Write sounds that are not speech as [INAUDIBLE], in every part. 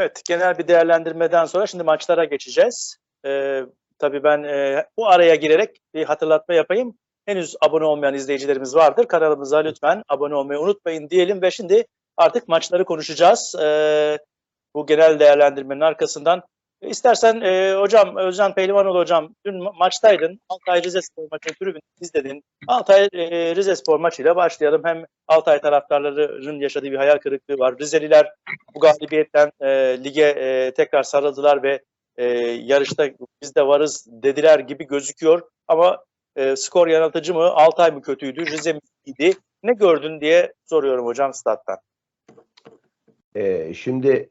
Evet, genel bir değerlendirmeden sonra şimdi maçlara geçeceğiz. Ee, tabii ben e, bu araya girerek bir hatırlatma yapayım. Henüz abone olmayan izleyicilerimiz vardır. Kanalımıza lütfen abone olmayı unutmayın diyelim ve şimdi artık maçları konuşacağız. Ee, bu genel değerlendirmenin arkasından. İstersen e, hocam, Özcan Pehlivanoğlu hocam, dün ma- maçtaydın. Altay Rizespor maçını tribünde izledin. Altay e, Rizespor maçıyla başlayalım. Hem Altay taraftarlarının yaşadığı bir hayal kırıklığı var. Rizeliler bu galibiyetten e, lige e, tekrar sarıldılar ve e, yarışta biz de varız dediler gibi gözüküyor. Ama e, skor yanıltıcı mı? Altay mı kötüydü? Rize mi iyiydi? Ne gördün diye soruyorum hocam stat'tan. Ee, şimdi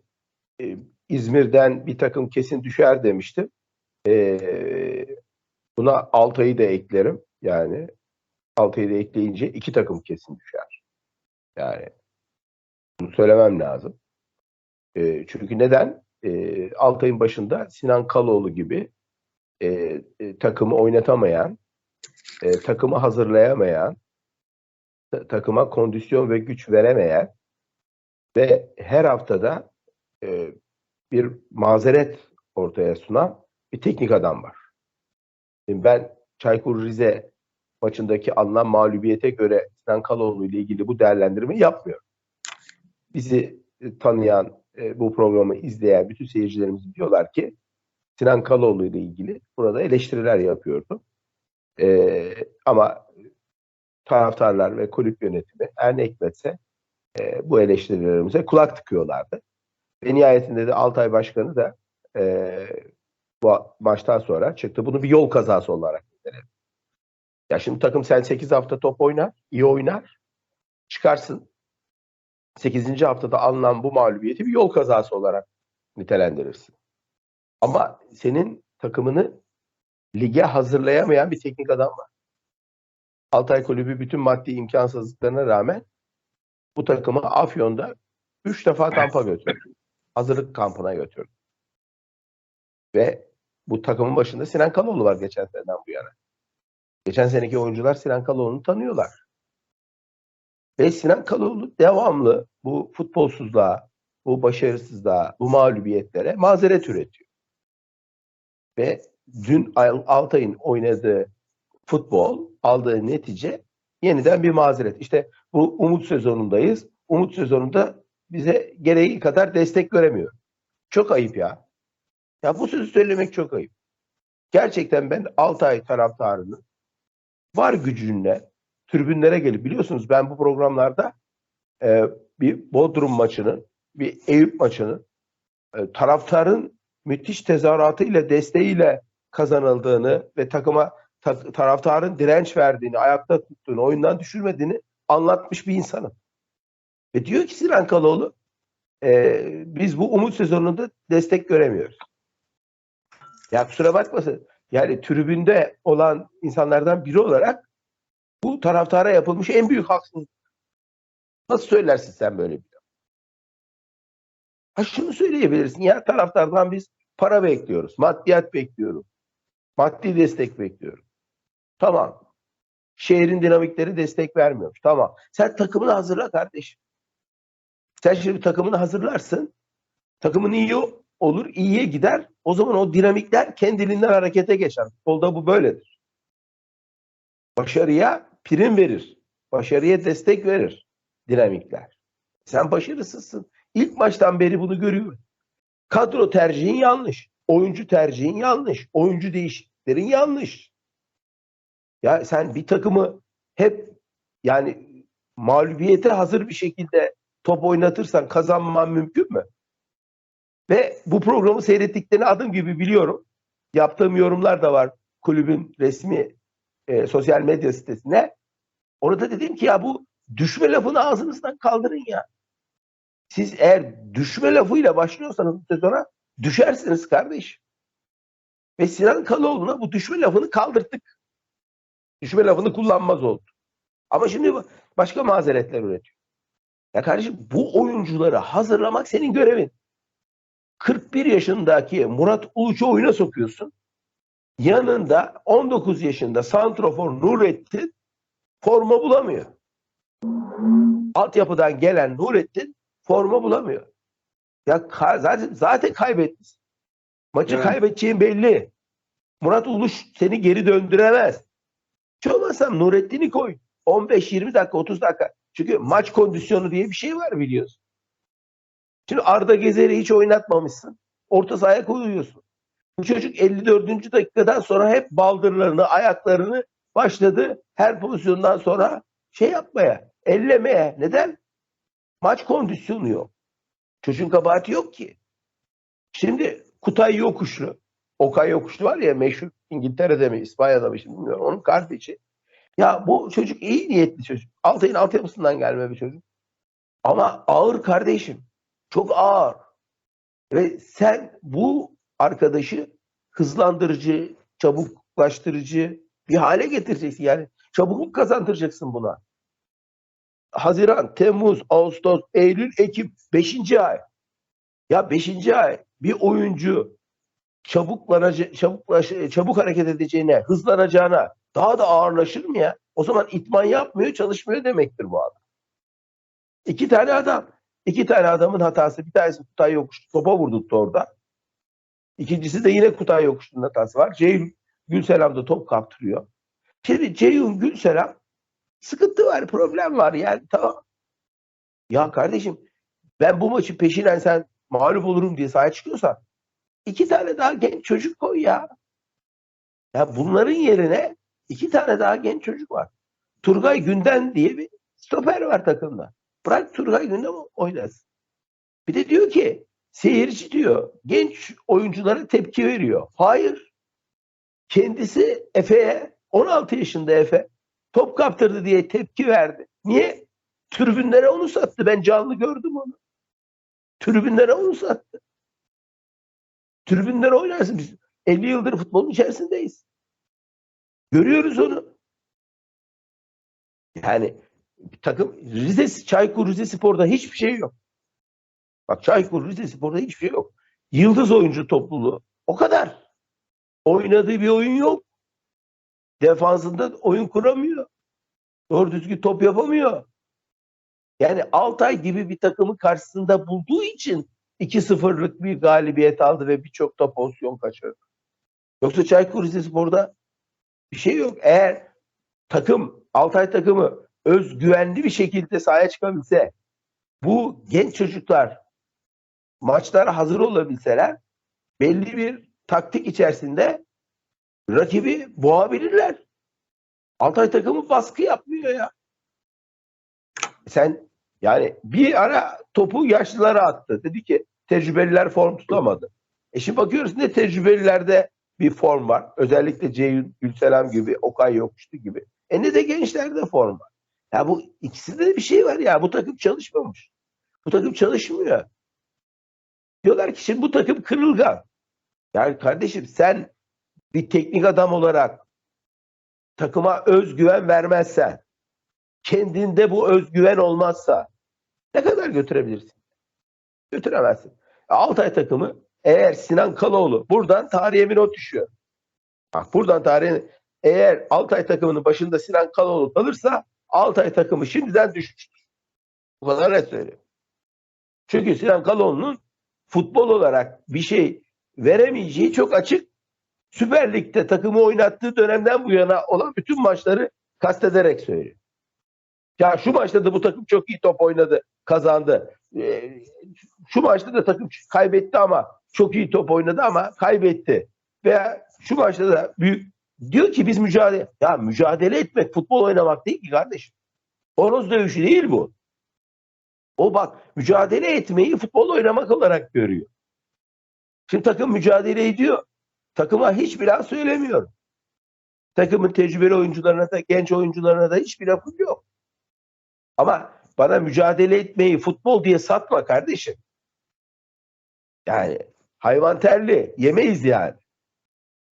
e, İzmir'den bir takım kesin düşer demiştim. Ee, buna Altay'ı da eklerim. Yani Altay'ı da ekleyince iki takım kesin düşer. Yani bunu söylemem lazım. Ee, çünkü neden? Ee, Altay'ın başında Sinan Kaloğlu gibi e, e, takımı oynatamayan, e, takımı hazırlayamayan, ta- takıma kondisyon ve güç veremeyen ve her haftada e, bir mazeret ortaya sunan bir teknik adam var. Şimdi ben Çaykur Rize maçındaki alınan mağlubiyete göre Sinan Kaloğlu ile ilgili bu değerlendirmeyi yapmıyorum. Bizi e, tanıyan, e, bu programı izleyen bütün seyircilerimiz diyorlar ki Sinan Kaloğlu ile ilgili burada eleştiriler yapıyordu. E, ama taraftarlar ve kulüp yönetimi her ne hikmetse e, bu eleştirilerimize kulak tıkıyorlardı. Ve nihayetinde de Altay Başkanı da e, bu maçtan sonra çıktı. Bunu bir yol kazası olarak niteledi. Ya şimdi takım sen 8 hafta top oynar, iyi oynar, çıkarsın. 8. haftada alınan bu mağlubiyeti bir yol kazası olarak nitelendirirsin. Ama senin takımını lige hazırlayamayan bir teknik adam var. Altay Kulübü bütün maddi imkansızlıklarına rağmen bu takımı Afyon'da 3 defa kampa götürdü. Hazırlık kampına götürdü. Ve bu takımın başında Sinan Kaloğlu var geçen seneden bu yana. Geçen seneki oyuncular Sinan Kaloğlu'nu tanıyorlar. Ve Sinan Kaloğlu devamlı bu futbolsuzluğa, bu başarısızlığa, bu mağlubiyetlere mazeret üretiyor. Ve dün Al- Altay'ın oynadığı futbol, aldığı netice yeniden bir mazeret. İşte bu umut sezonundayız. Umut sezonunda bize gereği kadar destek göremiyor. Çok ayıp ya. Ya bu sözü söylemek çok ayıp. Gerçekten ben Altay taraftarını var gücünle tribünlere gelip biliyorsunuz ben bu programlarda e, bir Bodrum maçını, bir Eyüp maçını e, taraftarın müthiş tezahüratıyla, desteğiyle kazanıldığını ve takıma ta- taraftarın direnç verdiğini, ayakta tuttuğunu, oyundan düşürmediğini anlatmış bir insanım. Ve diyor ki Sinan Kaloğlu e, biz bu umut sezonunda destek göremiyoruz. Ya kusura bakmasın. Yani tribünde olan insanlardan biri olarak bu taraftara yapılmış en büyük haksızlık. Nasıl söylersin sen böyle bir şey? Ha şunu söyleyebilirsin ya taraftardan biz para bekliyoruz, maddiyat bekliyoruz, maddi destek bekliyoruz. Tamam. Şehrin dinamikleri destek vermiyormuş. Tamam. Sen takımını hazırla kardeşim. Sen şimdi takımını hazırlarsın. Takımın iyi olur, iyiye gider. O zaman o dinamikler kendiliğinden harekete geçer. Futbolda bu böyledir. Başarıya prim verir. Başarıya destek verir dinamikler. Sen başarısızsın. İlk maçtan beri bunu görüyorum. Kadro tercihin yanlış. Oyuncu tercihin yanlış. Oyuncu değişikliklerin yanlış. Ya sen bir takımı hep yani mağlubiyete hazır bir şekilde top oynatırsan kazanman mümkün mü? Ve bu programı seyrettiklerini adım gibi biliyorum. Yaptığım yorumlar da var kulübün resmi e, sosyal medya sitesine. Orada dedim ki ya bu düşme lafını ağzınızdan kaldırın ya. Siz eğer düşme lafıyla başlıyorsanız bu sezona düşersiniz kardeş. Ve Sinan Kaloğlu'na bu düşme lafını kaldırttık. Düşme lafını kullanmaz oldu. Ama şimdi başka mazeretler üretiyor. Ya kardeşim bu oyuncuları hazırlamak senin görevin. 41 yaşındaki Murat Uluç'u oyuna sokuyorsun. Yanında 19 yaşında Santrofor Nurettin forma bulamıyor. Altyapıdan gelen Nurettin forma bulamıyor. Ya zaten zaten kaybetmişsin. Maçı Evet. kaybedeceğin belli. Murat Uluş seni geri döndüremez. Hiç Nurettin'i koy. 15-20 dakika 30 dakika. Çünkü maç kondisyonu diye bir şey var biliyorsun. Şimdi Arda Gezer'i hiç oynatmamışsın. Orta sahaya koyuyorsun. Bu çocuk 54. dakikadan sonra hep baldırlarını, ayaklarını başladı. Her pozisyondan sonra şey yapmaya, ellemeye. Neden? Maç kondisyonu yok. Çocuğun kabahati yok ki. Şimdi Kutay Yokuşlu, Okay Yokuşlu var ya meşhur İngiltere'de mi İspanya'da mı şimdi bilmiyorum. Onun kardeşi. Ya bu çocuk iyi niyetli çocuk. Altay'ın altyapısından gelme bir çocuk. Ama ağır kardeşim. Çok ağır. Ve sen bu arkadaşı hızlandırıcı, çabuklaştırıcı bir hale getireceksin. Yani çabukluk kazandıracaksın buna. Haziran, Temmuz, Ağustos, Eylül, Ekim 5. ay. Ya 5. ay bir oyuncu çabuklanacak, çabuklaş, çabuk hareket edeceğine, hızlanacağına daha da ağırlaşır mı ya? O zaman itman yapmıyor, çalışmıyor demektir bu adam. İki tane adam. iki tane adamın hatası. Bir tanesi Kutay Yokuştu. Topa vurdurttu orada. İkincisi de yine Kutay Yokuştu'nun hatası var. Ceyhun Gülselam da top kaptırıyor. Şimdi Ceyhun Gülselam sıkıntı var, problem var yani tamam. Ya kardeşim ben bu maçı peşinen sen mağlup olurum diye sahaya çıkıyorsan iki tane daha genç çocuk koy ya. Ya bunların yerine iki tane daha genç çocuk var. Turgay Günden diye bir stoper var takımda. Bırak Turgay Günden oynasın. Bir de diyor ki seyirci diyor genç oyunculara tepki veriyor. Hayır. Kendisi Efe'ye 16 yaşında Efe top kaptırdı diye tepki verdi. Niye? Tribünlere onu sattı. Ben canlı gördüm onu. Tribünlere onu sattı. Tribünlere oynarsın. Biz 50 yıldır futbolun içerisindeyiz. Görüyoruz onu. Yani bir takım Rize, Çaykur Rizespor'da hiçbir şey yok. Bak Çaykur Rizespor'da hiçbir şey yok. Yıldız oyuncu topluluğu. O kadar. Oynadığı bir oyun yok. Defansında oyun kuramıyor. Doğru düzgün top yapamıyor. Yani Altay gibi bir takımı karşısında bulduğu için 2-0'lık bir galibiyet aldı ve birçok da pozisyon kaçırdı. Yoksa Çaykur Rizespor'da bir şey yok. Eğer takım, Altay takımı özgüvenli bir şekilde sahaya çıkabilse, bu genç çocuklar maçlara hazır olabilseler belli bir taktik içerisinde rakibi boğabilirler. Altay takımı baskı yapmıyor ya. Sen yani bir ara topu yaşlılara attı. Dedi ki tecrübeliler form tutamadı. E şimdi bakıyoruz ne tecrübelilerde bir form var. Özellikle Ceyhun Gülselam gibi, Okay Yokuştu gibi. E de gençlerde form var. Ya bu ikisinde de bir şey var ya. Bu takım çalışmamış. Bu takım çalışmıyor. Diyorlar ki şimdi bu takım kırılgan. Yani kardeşim sen bir teknik adam olarak takıma özgüven vermezsen, kendinde bu özgüven olmazsa ne kadar götürebilirsin? Götüremezsin. Altay takımı eğer Sinan Kaloğlu buradan tarihe bir not düşüyor. Bak buradan tarihe eğer Altay takımının başında Sinan Kaloğlu kalırsa Altay takımı şimdiden düşmüştür. Bu kadar net söylüyorum. Çünkü Sinan Kaloğlu'nun futbol olarak bir şey veremeyeceği çok açık. Süper Lig'de takımı oynattığı dönemden bu yana olan bütün maçları kastederek söylüyor. Ya şu maçta da bu takım çok iyi top oynadı, kazandı. Ee, şu maçta da takım kaybetti ama çok iyi top oynadı ama kaybetti. Veya şu maçta da büyük diyor ki biz mücadele ya mücadele etmek futbol oynamak değil ki kardeşim. Horoz dövüşü değil bu. O bak mücadele etmeyi futbol oynamak olarak görüyor. Şimdi takım mücadele ediyor. Takıma hiçbir laf söylemiyor. Takımın tecrübeli oyuncularına da genç oyuncularına da hiçbir lafım yok. Ama bana mücadele etmeyi futbol diye satma kardeşim. Yani hayvan terli. Yemeyiz yani.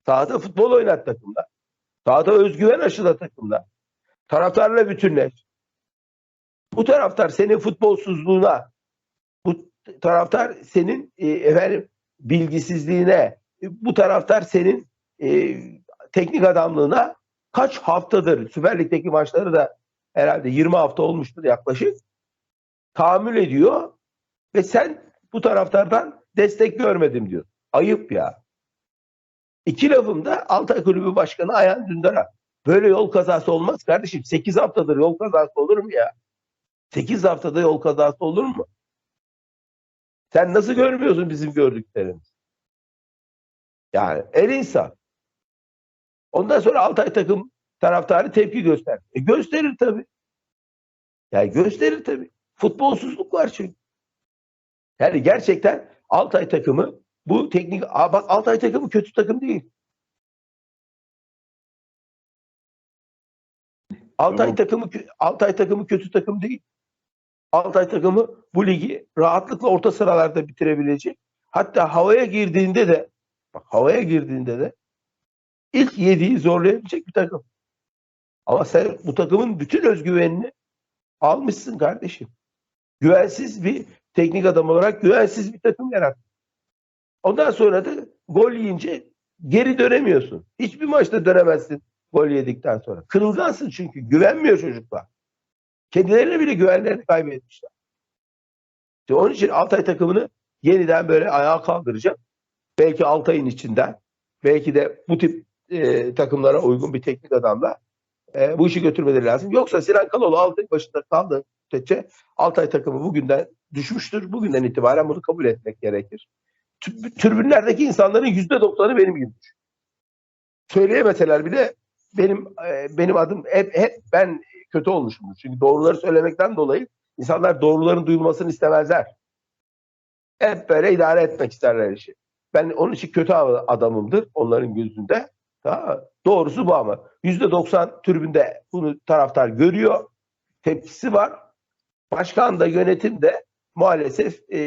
Sahada futbol oynat takımda. Sahada özgüven aşıla takımda. Taraftarla bütünleş. Bu taraftar senin futbolsuzluğuna, bu taraftar senin e, efendim bilgisizliğine, bu taraftar senin e, teknik adamlığına kaç haftadır Süper Lig'deki maçları da herhalde 20 hafta olmuştur yaklaşık tahammül ediyor ve sen bu taraftardan destek görmedim diyor. Ayıp ya. İki lafım da Altay Kulübü Başkanı Ayhan Dündar'a. Böyle yol kazası olmaz kardeşim. 8 haftadır yol kazası olur mu ya? 8 haftada yol kazası olur mu? Sen nasıl görmüyorsun bizim gördüklerimizi? Yani el insan. Ondan sonra Altay takım taraftarı tepki göster. E gösterir tabii. Yani gösterir tabii. Futbolsuzluk var çünkü. Yani gerçekten Altay takımı bu teknik Aa bak Altay takımı kötü takım değil. Altay Tamam. takımı Altay takımı kötü takım değil. Altay takımı bu ligi rahatlıkla orta sıralarda bitirebilecek. Hatta havaya girdiğinde de bak havaya girdiğinde de ilk yediği zorlayabilecek bir takım. Ama sen bu takımın bütün özgüvenini almışsın kardeşim. Güvensiz bir teknik adam olarak güvensiz bir takım yarattın. Ondan sonra da gol yiyince geri dönemiyorsun. Hiçbir maçta dönemezsin gol yedikten sonra. Kırılgansın çünkü. Güvenmiyor çocuklar. Kendilerine bile güvenlerini kaybetmişler. İşte onun için Altay takımını yeniden böyle ayağa kaldıracak. Belki Altay'ın içinden, belki de bu tip e, takımlara uygun bir teknik adamla e, bu işi götürmeleri lazım. Yoksa Sinan Kaloğlu Altay başında kaldığı müddetçe Altay takımı bugünden düşmüştür. Bugünden itibaren bunu kabul etmek gerekir. Tü- Tribünlerdeki insanların yüzde doksanı benim gibi. Söyleyemeseler bile benim e, benim adım hep, hep ben kötü olmuşumdur. Çünkü doğruları söylemekten dolayı insanlar doğruların duyulmasını istemezler. Hep böyle idare etmek isterler işi. Ben onun için kötü adamımdır onların gözünde. Tamam? Doğrusu bu ama. Yüzde doksan tribünde bunu taraftar görüyor. Tepkisi var. Başkan da yönetim de maalesef e,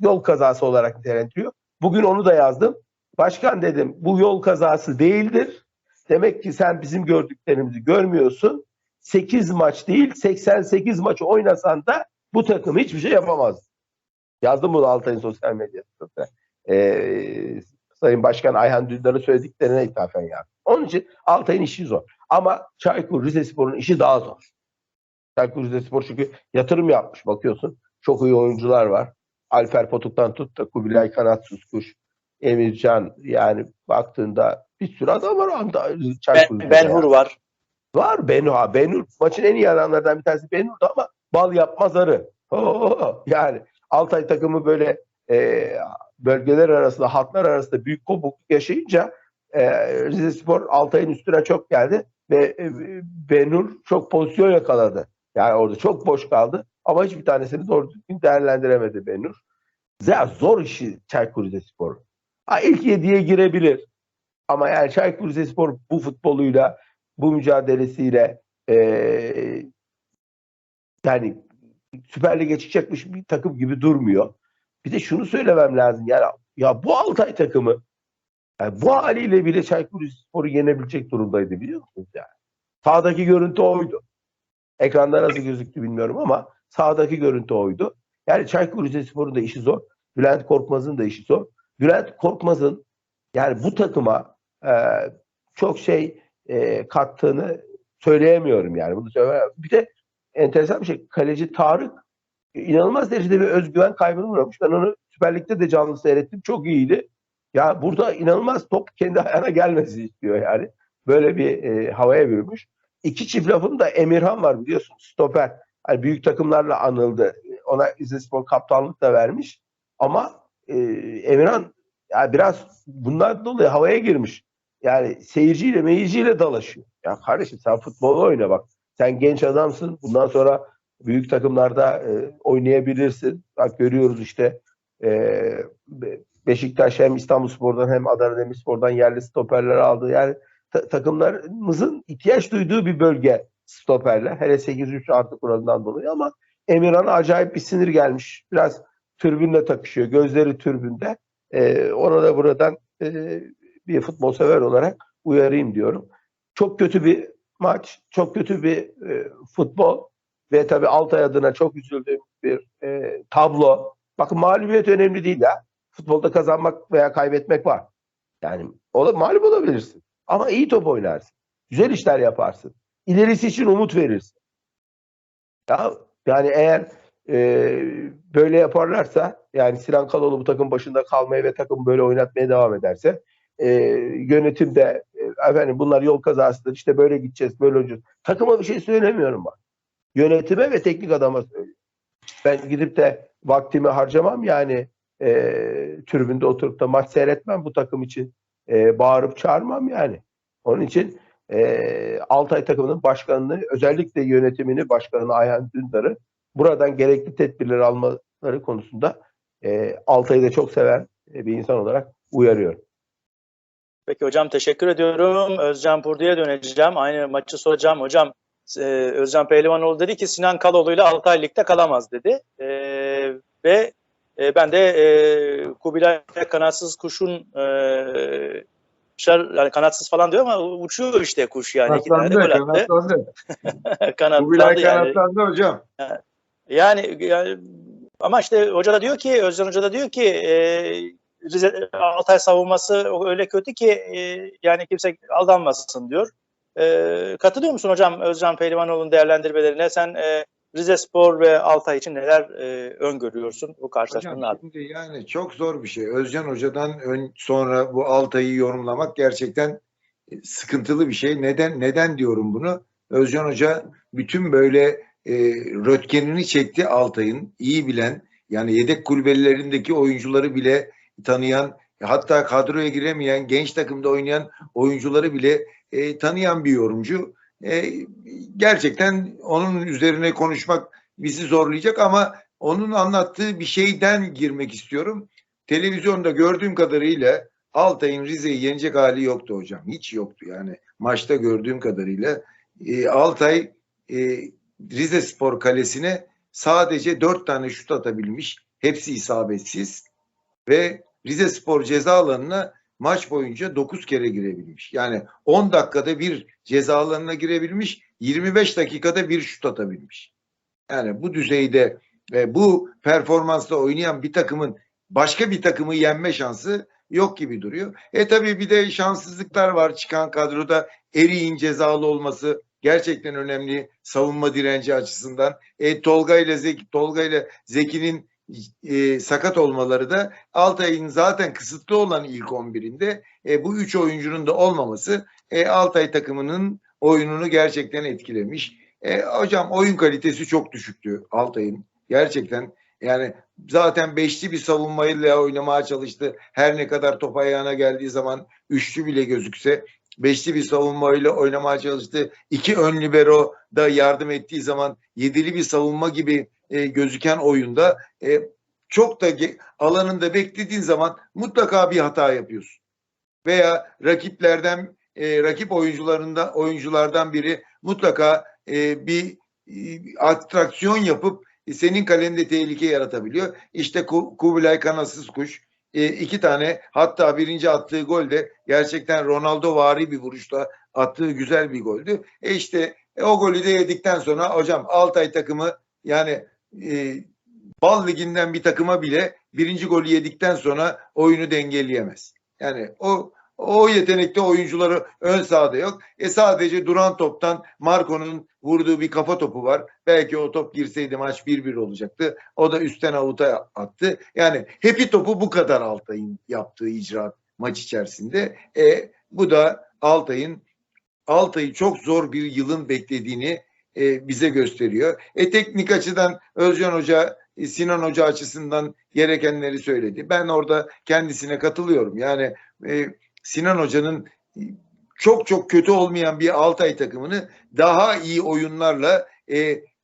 yol kazası olarak nitelendiriyor. Bugün onu da yazdım. Başkan dedim bu yol kazası değildir. Demek ki sen bizim gördüklerimizi görmüyorsun. 8 maç değil 88 maç oynasan da bu takım hiçbir şey yapamaz. Yazdım bunu Altay'ın sosyal medyasında. Ee, Sayın Başkan Ayhan Dündar'ın söylediklerine ithafen yazdım. Onun için Altay'ın işi zor. Ama Çaykur Rizespor'un işi daha zor. Çaykur Rizespor çünkü yatırım yapmış bakıyorsun. Çok iyi oyuncular var. Alper Potuk'tan tut da Kubilay Kanat Suskuş, Emircan yani baktığında bir sürü adam var Ben. Benhur var. Var Benur. Ha, Benur maçın en iyi adamlardan bir tanesi Benur'du ama bal yapmaz arı. Oo, yani Altay takımı böyle e, bölgeler arasında, hatlar arasında büyük kopukluk yaşayınca e, Rizespor Altay'ın üstüne çok geldi ve e, Benur çok pozisyon yakaladı. Yani orada çok boş kaldı ama hiçbir tanesini doğru düzgün değerlendiremedi Benur. Ya zor işi Çaykur Rizespor. Ha, ilk yediye girebilir. Ama yani Çaykur Rizespor bu futboluyla bu mücadelesiyle eee yani Süper Lig'e çıkacakmış bir takım gibi durmuyor. Bir de şunu söylemem lazım. Yani ya bu Altay takımı yani bu haliyle bile Çaykur Rizespor'u yenebilecek durumdaydı biliyor musunuz yani? Sağdaki görüntü oydu. Ekranda nasıl gözüktü bilmiyorum ama sağdaki görüntü oydu. Yani Çaykur Rizespor'un da işi zor. Bülent Korkmaz'ın da işi zor. Bülent Korkmaz'ın yani bu takıma eee, çok şey e, kattığını söyleyemiyorum yani. Bunu söyleyemem. Bir de enteresan bir şey. Kaleci Tarık e, inanılmaz derecede bir özgüven kaybına uğramış. Ben onu Süper Lig'de de canlı seyrettim. Çok iyiydi. Ya burada inanılmaz top kendi ayağına gelmesi istiyor yani. Böyle bir e, havaya bürümüş. İki çift lafım da Emirhan var biliyorsun. Stoper. Hani büyük takımlarla anıldı. Ona İzlespor kaptanlık da vermiş. Ama e, Emirhan ya biraz bundan dolayı havaya girmiş. Yani seyirciyle meyirciyle dalaşıyor. Ya kardeşim sen futbol oyna bak. Sen genç adamsın. Bundan sonra büyük takımlarda e, oynayabilirsin. Bak görüyoruz işte e, Be- Beşiktaş hem İstanbulspor'dan hem Adana Demirspor'dan yerli stoperler aldı. Yani ta- takımlarımızın ihtiyaç duyduğu bir bölge stoperler. Hele 8-3 artı kuralından dolayı ama Emirhan'a acayip bir sinir gelmiş. Biraz türbünle takışıyor. Gözleri türbünde. E, ona da buradan e, bir futbol sever olarak uyarayım diyorum. Çok kötü bir maç, çok kötü bir e, futbol ve tabii Altay adına çok üzüldüğüm bir e, tablo. Bakın mağlubiyet önemli değil ya. Futbolda kazanmak veya kaybetmek var. Yani ola, mağlup olabilirsin. Ama iyi top oynarsın. Güzel işler yaparsın. İlerisi için umut verirsin. Ya, yani eğer e, böyle yaparlarsa yani Sinan Kaloğlu bu takım başında kalmaya ve takım böyle oynatmaya devam ederse e, yönetim de e, efendim bunlar yol kazasıdır işte böyle gideceğiz böyle olacağız. Takıma bir şey söylemiyorum bak. Yönetime ve teknik adama söylüyorum. Ben gidip de vaktimi harcamam yani e, tribünde oturup da maç seyretmem bu takım için. E, bağırıp çağırmam yani. Onun için e, Altay takımının başkanını özellikle yönetimini başkanını Ayhan Dündar'ı buradan gerekli tedbirleri almaları konusunda e, Altay'ı da çok seven e, bir insan olarak uyarıyorum. Peki hocam teşekkür ediyorum. Özcan Purdu'ya döneceğim. Aynı maçı soracağım. Hocam e, Özcan Pehlivanoğlu dedi ki Sinan Kaloğlu ile Altay Lig'de kalamaz dedi. E, ve e, ben de e, Kubilay kanatsız kuşun e, şar- yani kanatsız falan diyor ama uçuyor işte kuş yani. Tane Kanatlandı, attı. kanatlandı. [LAUGHS] Kanatlandı Kubilay yani. kanatlandı hocam. Yani, yani ama işte hoca da diyor ki Özcan Hoca da diyor ki e, Rize Altay savunması öyle kötü ki e, yani kimse aldanmasın diyor. E, katılıyor musun hocam Özcan Pehlivanoğlu'nun değerlendirmelerine? Sen e, Rize Spor ve Altay için neler e, öngörüyorsun bu karşılaşmanın ardından? yani çok zor bir şey. Özcan Hoca'dan ön, sonra bu Altay'ı yorumlamak gerçekten sıkıntılı bir şey. Neden neden diyorum bunu? Özcan Hoca bütün böyle e, rötkenini çekti Altay'ın. iyi bilen yani yedek kulübelerindeki oyuncuları bile tanıyan hatta kadroya giremeyen genç takımda oynayan oyuncuları bile e, tanıyan bir yorumcu. E, gerçekten onun üzerine konuşmak bizi zorlayacak ama onun anlattığı bir şeyden girmek istiyorum. Televizyonda gördüğüm kadarıyla Altay'ın Rize'yi yenecek hali yoktu hocam. Hiç yoktu yani. Maçta gördüğüm kadarıyla. E, Altay e, Rize Spor Kalesi'ne sadece dört tane şut atabilmiş. Hepsi isabetsiz. Ve Rize Spor ceza alanına maç boyunca 9 kere girebilmiş. Yani 10 dakikada bir ceza alanına girebilmiş. 25 dakikada bir şut atabilmiş. Yani bu düzeyde ve bu performansla oynayan bir takımın başka bir takımı yenme şansı yok gibi duruyor. E tabii bir de şanssızlıklar var çıkan kadroda. Eri'nin cezalı olması gerçekten önemli savunma direnci açısından. E, Tolga ile Zeki, Tolga ile Zeki'nin e, sakat olmaları da Altay'ın zaten kısıtlı olan ilk 11'inde e, bu üç oyuncunun da olmaması e, Altay takımının oyununu gerçekten etkilemiş. E, hocam oyun kalitesi çok düşüktü Altay'ın. Gerçekten yani zaten beşli bir savunmayla oynamaya çalıştı. Her ne kadar top ayağına geldiği zaman üçlü bile gözükse beşli bir savunmayla oynamaya çalıştı. İki ön libero da yardım ettiği zaman yedili bir savunma gibi e, gözüken oyunda e, çok da alanında beklediğin zaman mutlaka bir hata yapıyorsun. Veya rakiplerden e, rakip oyuncularında oyunculardan biri mutlaka e, bir e, atraksiyon yapıp e, senin kalende tehlike yaratabiliyor. İşte Ku- Kubilay Kanatsız Kuş e, iki tane hatta birinci attığı gol de gerçekten Ronaldo vari bir vuruşla attığı güzel bir goldü. E işte e, o golü de yedikten sonra hocam Altay takımı yani e, Bal Ligi'nden bir takıma bile birinci golü yedikten sonra oyunu dengeleyemez. Yani o o yetenekte oyuncuları ön sahada yok. E sadece duran toptan Marco'nun vurduğu bir kafa topu var. Belki o top girseydi maç 1-1 olacaktı. O da üstten avuta attı. Yani hepi topu bu kadar Altay'ın yaptığı icraat maç içerisinde. E, bu da Altay'ın Altay'ı çok zor bir yılın beklediğini e, bize gösteriyor. E teknik açıdan Özcan Hoca, e, Sinan Hoca açısından gerekenleri söyledi. Ben orada kendisine katılıyorum. Yani e, Sinan Hoca'nın e, çok çok kötü olmayan bir Altay takımını daha iyi oyunlarla, e,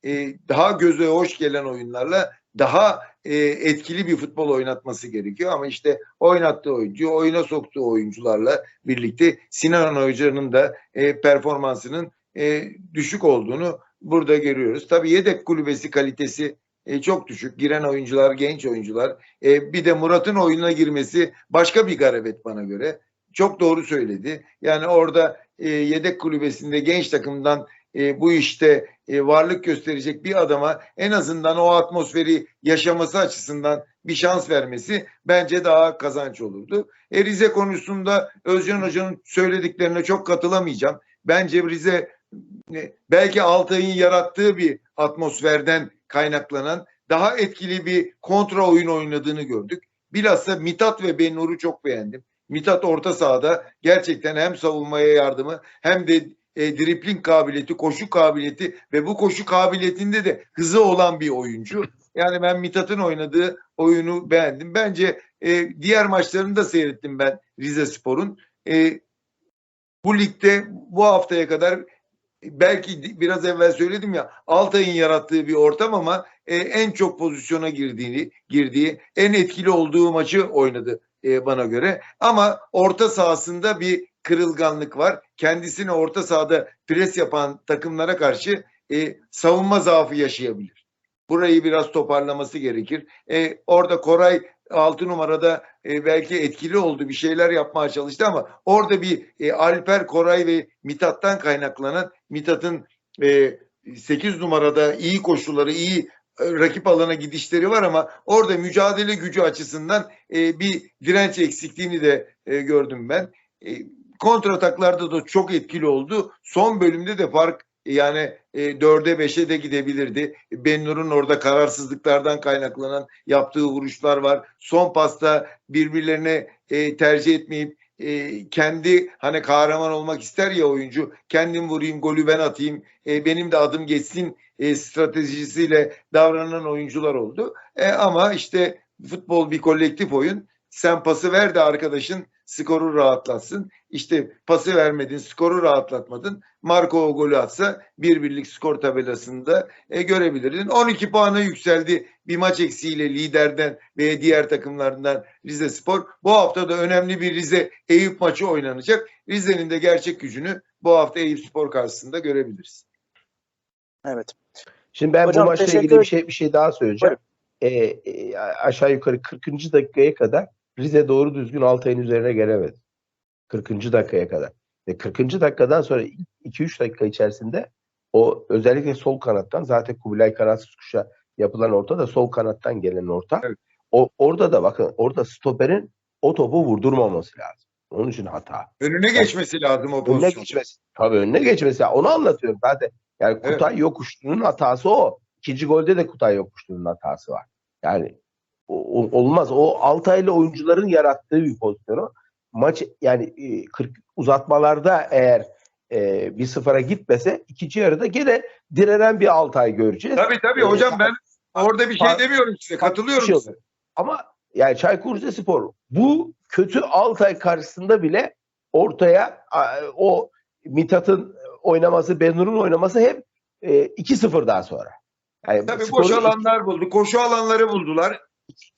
e, daha göze hoş gelen oyunlarla daha e, etkili bir futbol oynatması gerekiyor. Ama işte oynattığı oyuncu, oyuna soktuğu oyuncularla birlikte Sinan Hoca'nın da e, performansının e, düşük olduğunu burada görüyoruz. Tabii yedek kulübesi kalitesi e, çok düşük. Giren oyuncular, genç oyuncular. E, bir de Murat'ın oyuna girmesi başka bir garabet bana göre. Çok doğru söyledi. Yani orada e, yedek kulübesinde genç takımdan e, bu işte e, varlık gösterecek bir adama en azından o atmosferi yaşaması açısından bir şans vermesi bence daha kazanç olurdu. E, Rize konusunda Özcan Hoca'nın söylediklerine çok katılamayacağım. Bence Rize belki Altay'ın yarattığı bir atmosferden kaynaklanan daha etkili bir kontra oyun oynadığını gördük. Bilhassa Mithat ve Benur'u çok beğendim. Mithat orta sahada gerçekten hem savunmaya yardımı hem de e, dripling kabiliyeti, koşu kabiliyeti ve bu koşu kabiliyetinde de hızı olan bir oyuncu. Yani ben Mithat'ın oynadığı oyunu beğendim. Bence e, diğer maçlarını da seyrettim ben Rize Spor'un. E, bu ligde bu haftaya kadar belki biraz evvel söyledim ya Altay'ın yarattığı bir ortam ama e, en çok pozisyona girdiğini girdiği en etkili olduğu maçı oynadı e, bana göre. Ama orta sahasında bir kırılganlık var. Kendisini orta sahada pres yapan takımlara karşı e, savunma zaafı yaşayabilir. Burayı biraz toparlaması gerekir. E, orada Koray 6 numarada e, belki etkili oldu bir şeyler yapmaya çalıştı ama orada bir e, Alper Koray ve Mithat'tan kaynaklanan Mithat'ın e, 8 numarada iyi koşulları, iyi e, rakip alana gidişleri var ama orada mücadele gücü açısından e, bir direnç eksikliğini de e, gördüm ben. E, kontrataklarda da çok etkili oldu. Son bölümde de fark yani e, 4'e 5'e de gidebilirdi. Bennur'un orada kararsızlıklardan kaynaklanan yaptığı vuruşlar var. Son pasta birbirlerine e, tercih etmeyip e, kendi hani kahraman olmak ister ya oyuncu. Kendim vurayım, golü ben atayım, e, benim de adım geçsin e, stratejisiyle davranan oyuncular oldu. E, ama işte futbol bir kolektif oyun. Sen pası ver de arkadaşın skoru rahatlatsın. İşte pası vermedin, skoru rahatlatmadın. Marco o golü atsa bir birlik skor tabelasında e, görebilirdin. 12 puana yükseldi bir maç eksiğiyle liderden ve diğer takımlardan Rize Spor. Bu hafta da önemli bir Rize Eyüp maçı oynanacak. Rize'nin de gerçek gücünü bu hafta Eyüp Spor karşısında görebiliriz. Evet. Şimdi ben Hocam, bu maçla ilgili bir şey bir şey daha söyleyeceğim. Buyurun. Ee, e, aşağı yukarı 40. dakikaya kadar Rize doğru düzgün Altay'ın üzerine gelemedi. 40. dakikaya kadar. Ve 40. dakikadan sonra 2-3 dakika içerisinde o özellikle sol kanattan zaten Kubilay Kararsız Kuş'a yapılan orta da sol kanattan gelen orta. Evet. O orada da bakın orada stoperin o topu vurdurmaması lazım. Onun için hata. Önüne geçmesi lazım o Önüne pozisyon. geçmesi. Tabii önüne geçmesi. Onu anlatıyorum zaten. Yani Evet. Kutay Yokuşlu'nun hatası o. İkinci golde de Kutay Yokuşlu'nun hatası var. Yani olmaz. O Altaylı oyuncuların yarattığı bir pozisyonu. Maç yani e, 40 uzatmalarda eğer e, bir sıfıra gitmese ikinci yarıda gene direnen bir Altay göreceğiz. Tabii tabii Ee, hocam ben orada bir şey demiyorum size. Katılıyorum şey size. Ama yani Çaykur Rizespor bu kötü Altay karşısında bile ortaya o Mithat'ın oynaması, Benur'un oynaması hep e, 2-0'dan sonra. Yani Tabii boş alanlar buldu. Koşu alanları buldular.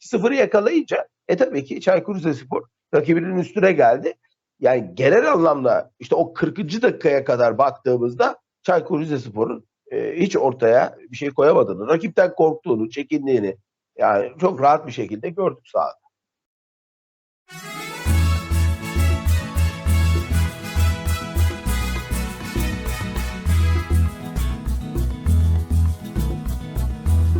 2-0'ı yakalayınca e tabii ki Çaykur Rizespor rakibinin üstüne geldi. Yani genel anlamda işte o 40. dakikaya kadar baktığımızda Çaykur Rizespor'un e, hiç ortaya bir şey koyamadığını, rakipten korktuğunu, çekindiğini yani çok rahat bir şekilde gördük sahada.